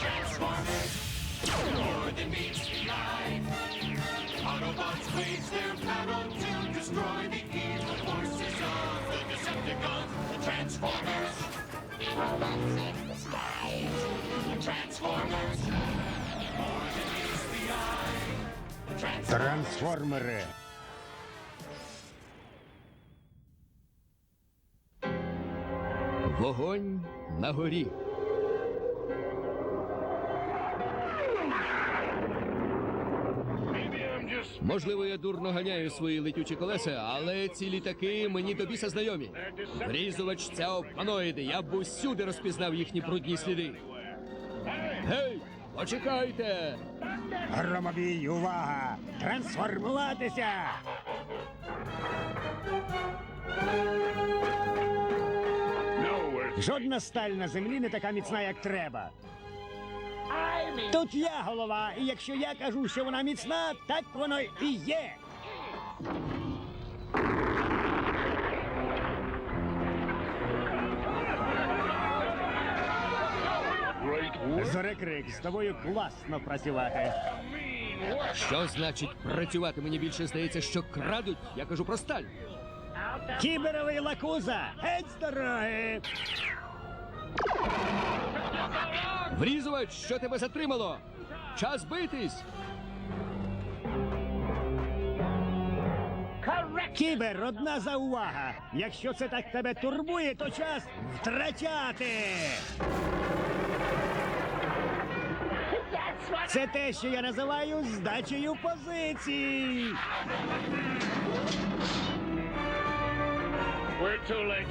Transformers, more than meets the eye. Autobots their battle to destroy the evil forces of the Decepticons, the Transformers. More than meets the eye. The Вогонь на горі. Можливо, я дурно ганяю свої летючі колеса, але ці літаки мені до біса знайомі. Врізувач це обманоїди. Я б усюди розпізнав їхні брудні сліди. Гей, почекайте! Громобій, увага! Трансформуватися! Жодна сталь на землі не така міцна, як треба. Тут я голова, і якщо я кажу, що вона міцна, так воно і є. Зорекрик, з тобою класно працювати. Що значить працювати? Мені більше здається, що крадуть. Я кажу про сталь. Кіберовий лакуза, геть з дороги! Врізувач, що тебе затримало? Час битись! Кібер, одна заувага. Якщо це так тебе турбує, то час втрачати. Це те, що я називаю здачею позицій.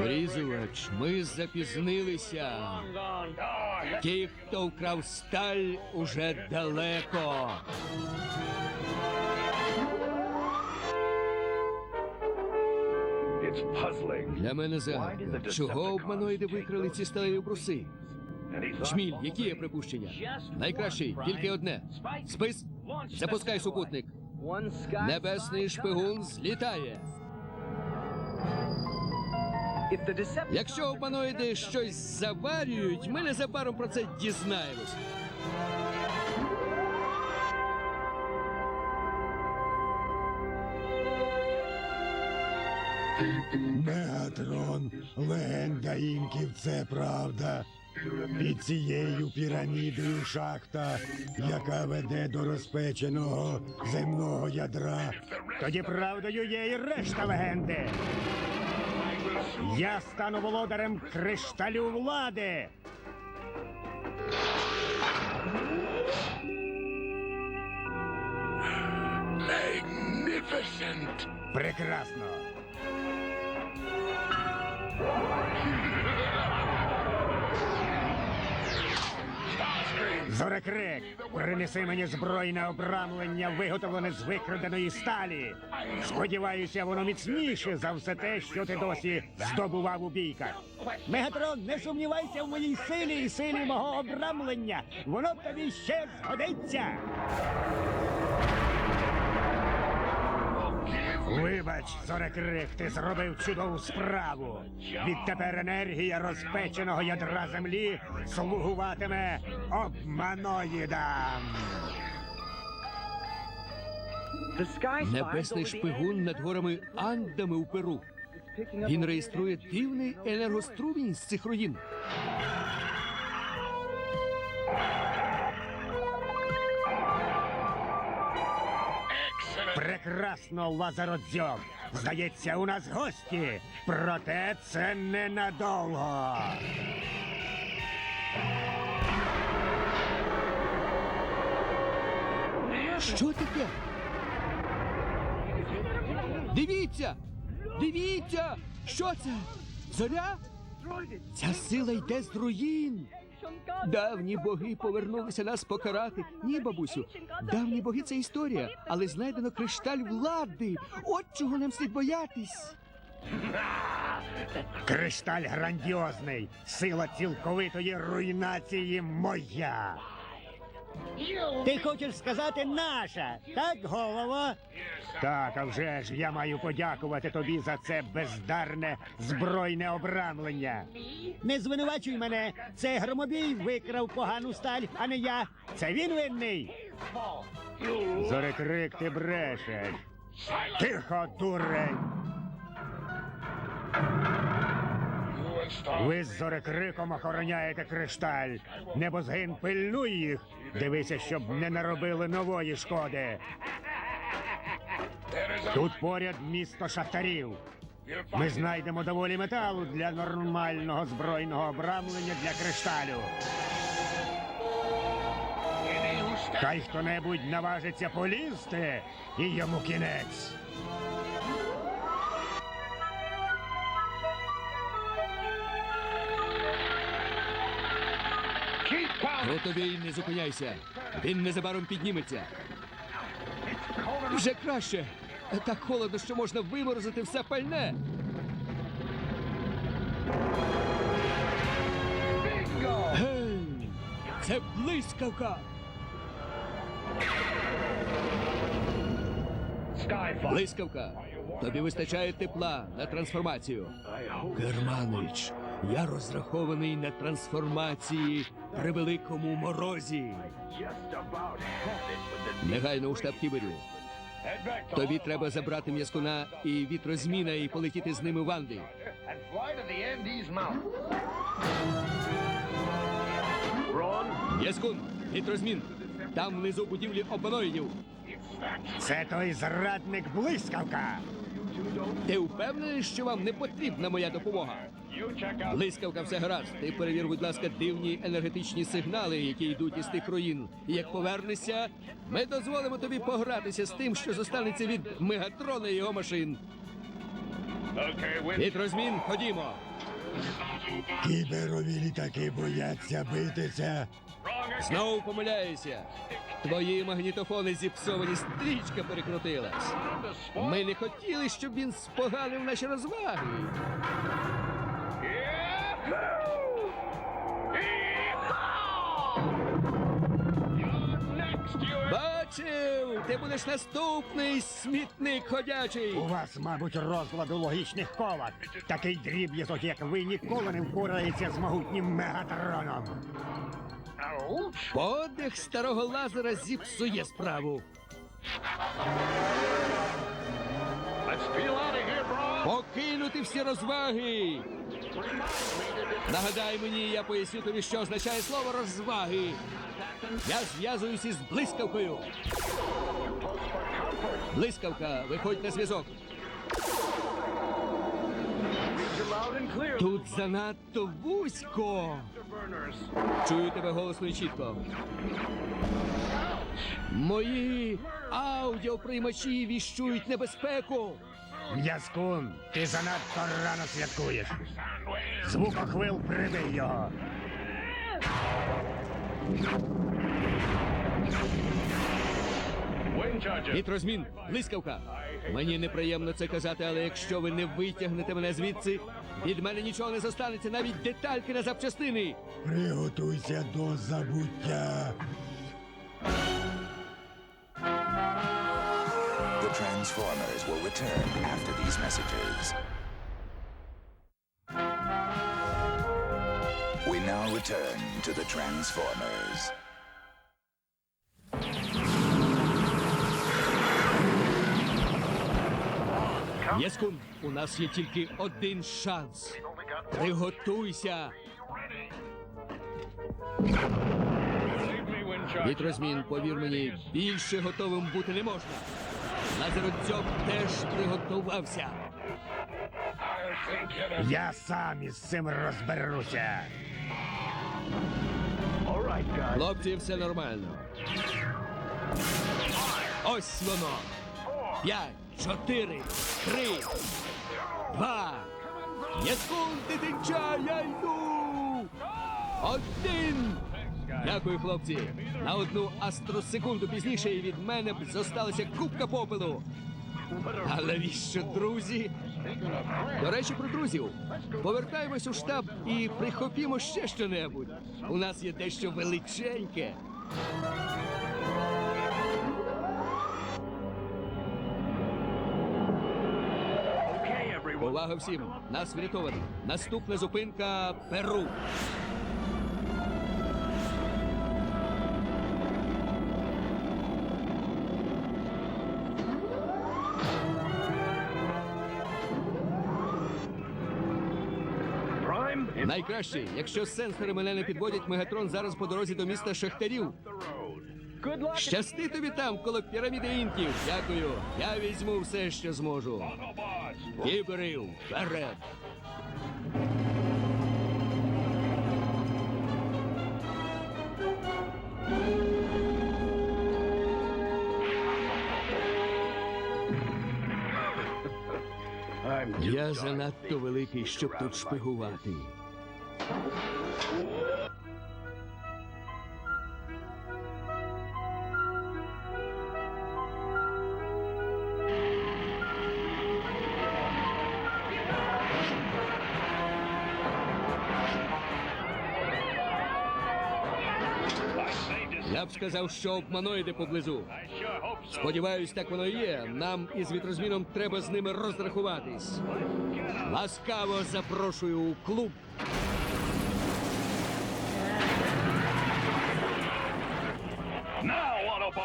Врізувач, ми запізнилися. Ті, хто вкрав сталь, уже далеко. Для мене загадка. Чого обманоїди викрали ці сталеві бруси? Чміль, які є припущення? Найкращий, тільки одне. Спис, запускай супутник. Небесний шпигун злітає. Якщо обманоїди щось заварюють, ми незабаром про це дізнаємось. Мегатрон, легенда інків, це правда. Під цією пірамідою шахта, яка веде до розпеченого земного ядра. Тоді правдою є і решта легенди. Я стану володарем кришталю влади. Magnificent. Прекрасно. Зорекрик, принеси мені збройне обрамлення, виготовлене з викраденої сталі. Сподіваюся, воно міцніше за все те, що ти досі здобував у бійках. Мегатрон, не сумнівайся в моїй силі і силі мого обрамлення. Воно тобі ще згодиться. Вибач, Зорекрик, ти зробив чудову справу. Відтепер енергія розпеченого ядра землі слугуватиме обманоїдам. Небесний шпигун над горами Андами у Перу. Він реєструє дивний енергострумінь з цих руїн. Прекрасно, Лазародзьом. Здається, у нас гості. Проте це ненадовго. Що таке? Дивіться! Дивіться! Що це? Зоря? Ця сила йде з руїн. Давні боги повернулися нас покарати. Ні, бабусю, давні боги це історія, але знайдено кришталь влади. От чого нам слід боятись. Кришталь грандіозний. Сила цілковитої руйнації моя. Ти хочеш сказати наша, так, голово? Так, а вже ж я маю подякувати тобі за це бездарне збройне обрамлення. Не звинувачуй мене. Це громобій викрав погану сталь, а не я. Це він винний. Зорекрик, ти брешеш. Тихо, дурень! Ви з зорекриком охороняєте кришталь. Небозгин пильнуй їх. Дивися, щоб не наробили нової шкоди. Тут поряд місто шахтарів. Ми знайдемо доволі металу для нормального збройного обрамлення для кришталю. Хай хто-небудь наважиться полізти, і йому кінець. Ротовій, не зупиняйся. Він незабаром підніметься. Вже краще. Так холодно, що можна виморозити все пальне. Це блискавка! Блискавка! Тобі вистачає тепла на трансформацію. Германич, я розрахований на трансформації при великому морозі. Негайно у штаб Кіберю. Тобі треба забрати м'язкуна і вітрозміна і полетіти з ними в Анди. М'язкун, вітрозмін. Там внизу будівлі обманоїдів. Це той зрадник блискавка. Ти впевнений, що вам не потрібна моя допомога? Блискавка, все гаразд. Ти перевір, будь ласка, дивні енергетичні сигнали, які йдуть із тих руїн. Як повернешся, ми дозволимо тобі погратися з тим, що зостанеться від Мегатрона і його машин. Вітрозмін, ходімо. Кіберові літаки бояться битися. Знову помиляюся. Твої магнітофони зіпсовані, стрічка перекрутилась. Ми не хотіли, щоб він споганив наші розваги. Бачив! Ти будеш наступний смітник ходячий. У вас, мабуть, розлад у логічних колах. Такий дріб'язок, як ви, ніколи не впорається з могутнім мегатроном. Подих старого лазера зіпсує справу. Покинути всі розваги. Нагадай мені, я поясню тобі, що означає слово розваги. Я зв'язуюся із блискавкою. Блискавка, виходь на зв'язок. Тут занадто вузько. Чую тебе голосно і чітко. Мої аудіоприймачі віщують небезпеку. М'язкун, ти занадто рано святкуєш. Звукохвил прибий його. Вітрозмін, блискавка. Мені неприємно це казати, але якщо ви не витягнете мене звідси, від мене нічого не зостанеться, навіть детальки на запчастини. Приготуйся до забуття. The Transformers will return after these messages. We now return to the Transformers. Єскун, у нас є тільки один шанс. Приготуйся. Вітрозмін, повір мені, більше готовим бути не можна. Лазеродзьоб теж приготувався. Я сам із цим розберуся. Хлопці, все нормально. Ось воно. П'ять, чотири, три, два. Яскун, дитинча, я йду. Один. Дякую, хлопці. На одну астросекунду пізніше від мене б зосталася купка попелу. Але віщо, друзі? До речі, про друзів. Повертаємось у штаб і прихопімо ще щонебудь. У нас є дещо величеньке. Увага всім! Нас врятовано. Наступна зупинка Перу. Найкраще, якщо сенсори мене не підводять, Мегатрон зараз по дорозі до міста Шахтарів. Щасти тобі там, коло піраміди інків. Дякую. Я візьму все, що зможу. Кіберів, вперед! Я занадто великий, щоб тут шпигувати. Сказав, що обманоїди поблизу. Сподіваюсь, так воно і є. Нам із вітрозміном треба з ними розрахуватись. Ласкаво запрошую у клуб.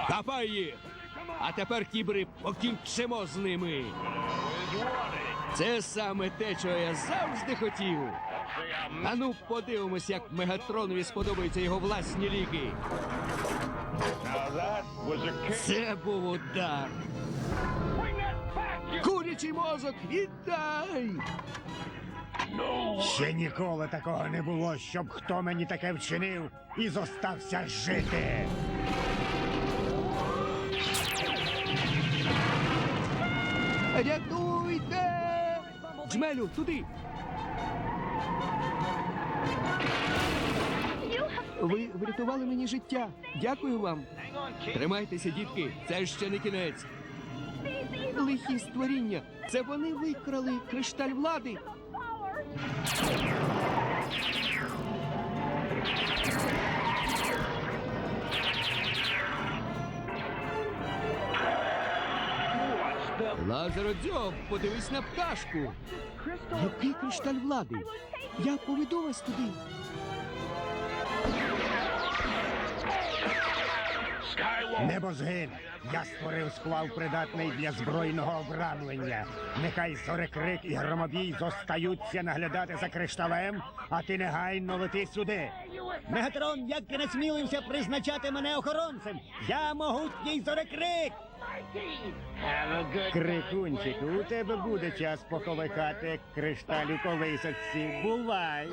Хапай їх! А тепер, кібри, покінчимо з ними. Це саме те, чого я завжди хотів. А ну подивимось, як Мегатронові сподобаються його власні ліки. Це був удар. Курячий мозок, віддай! Ще ніколи такого не було, щоб хто мені таке вчинив і зостався жити. Рятуйте! Джмелю, туди! Ви врятували мені життя. Дякую вам. Тримайтеся, дітки, це ще не кінець. Лихі створіння. Це вони викрали кришталь влади. Лазародзьоб, подивись на пташку. Який кришталь влади? Я поведу вас туди. Небозгин, я створив сплав придатний для збройного обрамлення. Нехай зорекрик і громобій зостаються наглядати за кришталем, а ти негайно лети сюди. Мегатрон, як ти насмілився призначати мене охоронцем? Я могутній зорекрик. Крикунчику, у тебе буде час поколихати кришталь у колисочці. Бувай.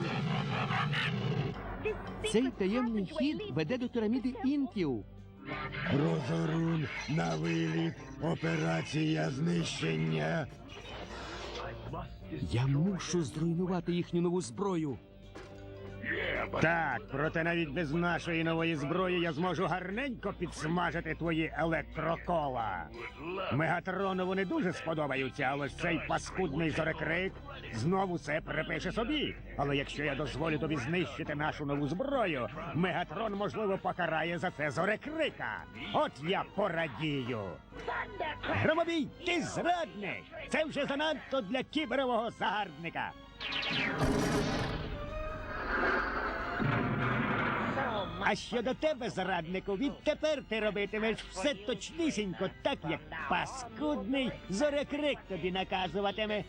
Цей таємний хід веде до піраміди інків. Розорун на виліт. Операція знищення. Я мушу зруйнувати їхню нову зброю. Так, проте навіть без нашої нової зброї я зможу гарненько підсмажити твої електрокола. Мегатронову не дуже сподобаються, але цей паскудний зорекрик знову все припише собі. Але якщо я дозволю тобі знищити нашу нову зброю, Мегатрон, можливо, покарає за це зорекрика. От я порадію. Громобій, ти зрадник! Це вже занадто для кіберового загарбника. А щодо тебе, зраднику, відтепер ти робитимеш все точнісінько, так як паскудний зорекрик тобі наказуватиме.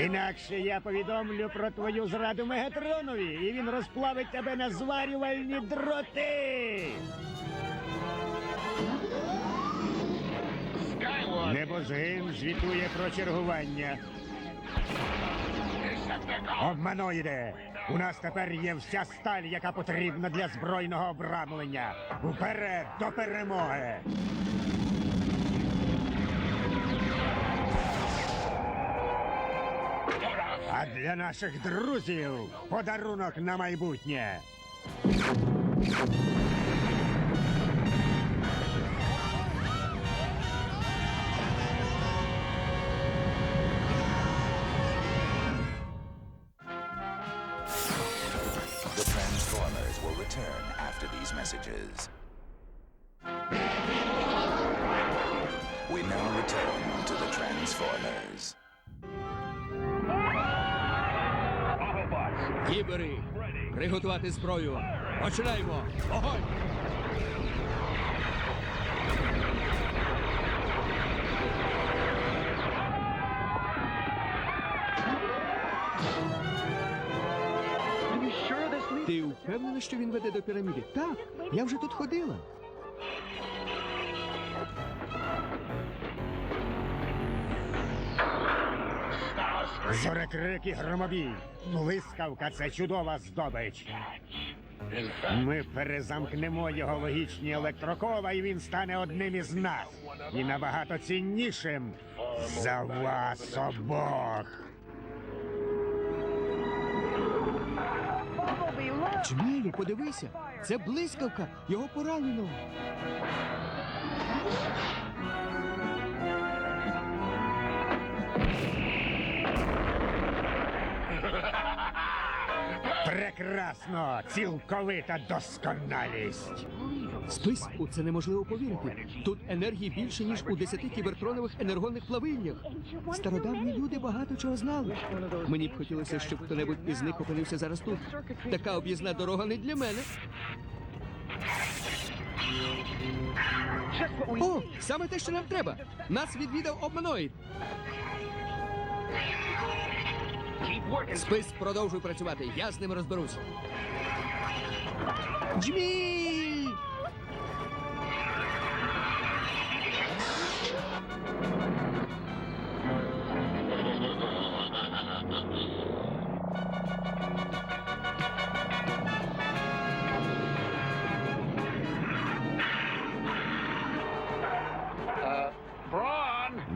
Інакше я повідомлю про твою зраду Мегатронові, і він розплавить тебе на зварювальні дроти. Небозгин звітує про чергування. Обманоїде! У нас тепер є вся сталь, яка потрібна для збройного обрамлення. Уперед до перемоги! А для наших друзів подарунок на майбутнє. Кібери, приготувати зброю. Починаємо! Огонь! Ти впевнена, що він веде до піраміди? Так, я вже тут ходила. Зорекрик і громобій. Блискавка це чудова здобич. Ми перезамкнемо його логічні електрокола, і він стане одним із нас. І набагато ціннішим за вас обох. Джмілю, подивися, це блискавка, його поранено. Прекрасно! Цілковита досконалість. Спис, у це неможливо повірити. Тут енергії більше, ніж у десяти кібертронових енергонних плавильнях. Стародавні люди багато чого знали. Мені б хотілося, щоб хто-небудь із них опинився зараз тут. Така об'їзна дорога не для мене. О, саме те, що нам треба. Нас відвідав обманоїд. Спис продовжуй працювати. Я з ним розберусь. Джміль!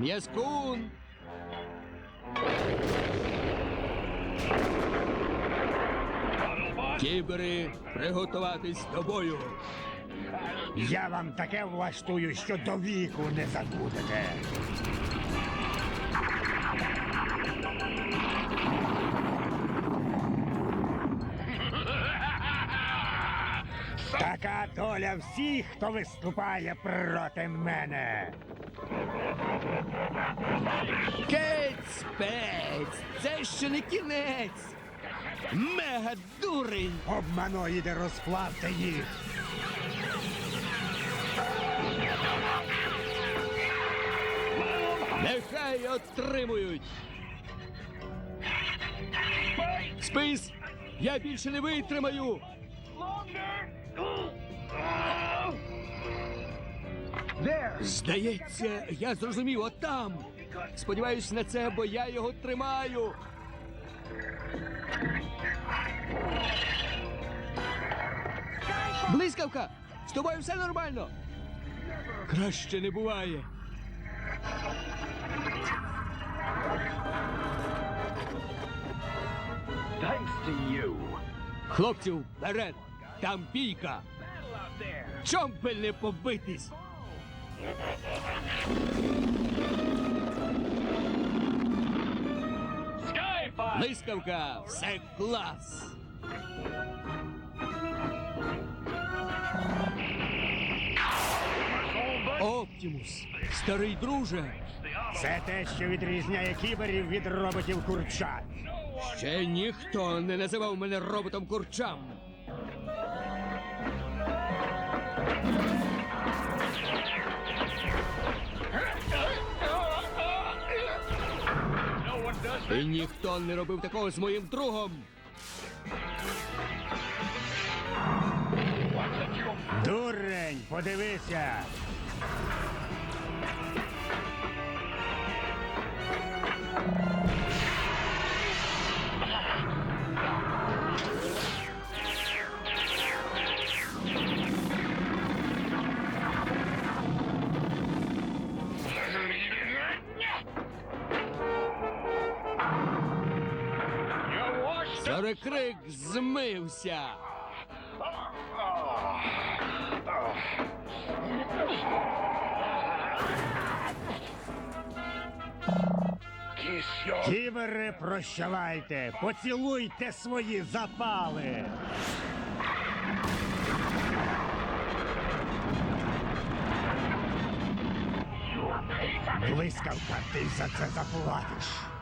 М'язкун! Кібери, приготуватись до бою. Я вам таке влаштую, що до віку не забудете. Така доля всіх, хто виступає проти мене. Кеть спець! Це ще не кінець! Мега дурень! Обманоїди розплавте їх. Нехай отримують! Спис! Я більше не витримаю! Здається, я зрозумів отам. Сподіваюсь на це, бо я його тримаю. Блискавка! З тобою все нормально. Краще не буває. Хлопців, вперед! Там бійка! Чом би не побитись? Блискавка, все клас! Оптімус, старий друже, Це те, що відрізняє кіберів від роботів курчат. ще ніхто не називав мене роботом курчам. І ніхто не робив такого з моїм другом. Дурень, подивися. Зарекрик змився. Кібери, прощавайте, поцілуйте свої запали. Блискавка, ти за це заплатиш.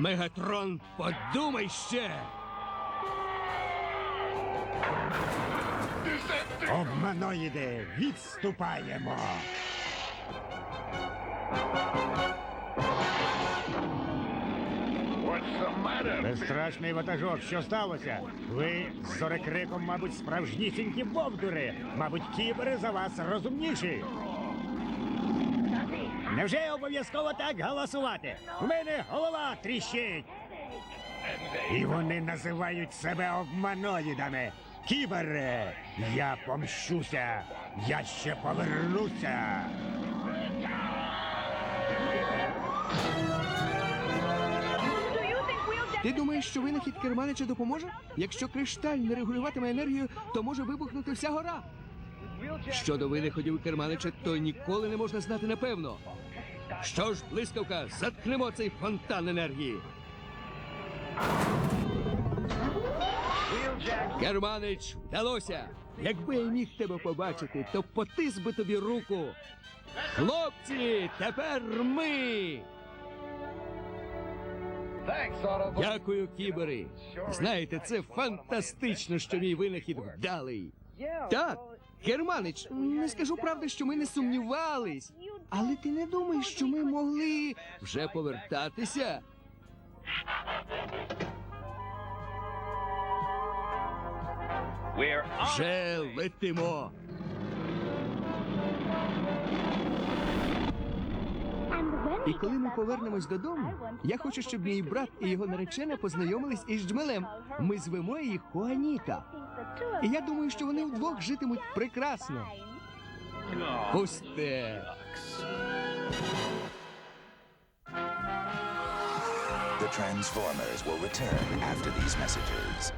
Мегатрон, подумай ще! Обманоїди, відступаємо. Безстрашний ватажок, що сталося? Ви з зорекриком, мабуть, справжнісінькі бовдури. Мабуть, кібери за вас розумніші. Невже обов'язково так голосувати? У мене голова тріщить. І вони називають себе обманоїдами. Кібере, я помщуся. Я ще повернуся. Ти думаєш, що винахід керманича допоможе? Якщо кришталь не регулюватиме енергію, то може вибухнути вся гора. Щодо винаходів керманича, то ніколи не можна знати напевно. Що ж, блискавка, заткнемо цей фонтан енергії. Керманич, вдалося! Якби я міг тебе побачити, то потис би тобі руку. Хлопці, тепер ми. Дякую, кібери. Знаєте, це фантастично, що мій винахід вдалий. Так, Германич, не скажу правди, що ми не сумнівались. Але ти не думаєш, що ми могли вже повертатися? Вже летимо. І коли ми повернемось додому, я хочу, щоб мій брат і його наречена познайомились із джмелем. Ми звемо її Хуаніта. І я думаю, що вони вдвох житимуть прекрасно. Пусте. The Transformers will return after these messages.